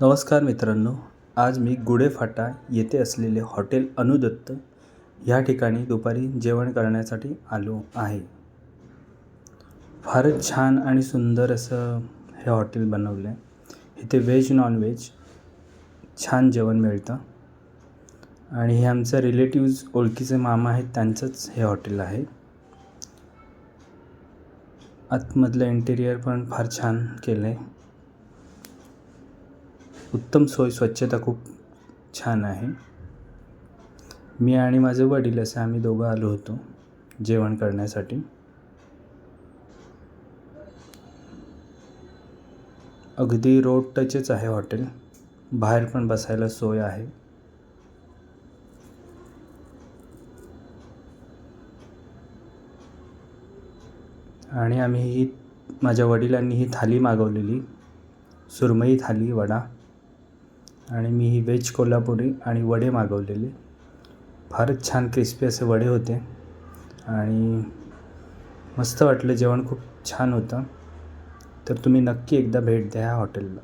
नमस्कार मित्रांनो आज मी गुडेफाटा येथे असलेले हॉटेल अनुदत्त ह्या ठिकाणी दुपारी जेवण करण्यासाठी आलो आहे. फारच छान आणि सुंदर असं हे हॉटेल बनवलं आहे इथे व्हेज नॉनव्हेज छान जेवण मिळतं. आणि हे आमचं रिलेटिव्ज ओळखीचे मामा आहेत त्यांचंच हे हॉटेल आहे. आतमधलं इंटेरियर पण फार छान केलं आहे उत्तम सोय स्वच्छता खूप छान आहे. मी आणि माझे वडील असे आम्ही दोघं आलो होतो जेवण करण्यासाठी. अगदी रोड टचच आहे हॉटेल. बाहेर पण बसायला सोय आहे. आणि आम्ही ही माझ्या वडिलांनी ही थाली मागवलेली. सुरमई थाली वडा. आणि मी ही व्हेज कोल्हापुरी आणि वडे मागवलेले. फारच छान क्रिस्पी असे वडे होते. आणि मस्त वाटलं जेवण खूप छान होतं. तर तुम्ही नक्की एकदा भेट द्या ह्या हॉटेलला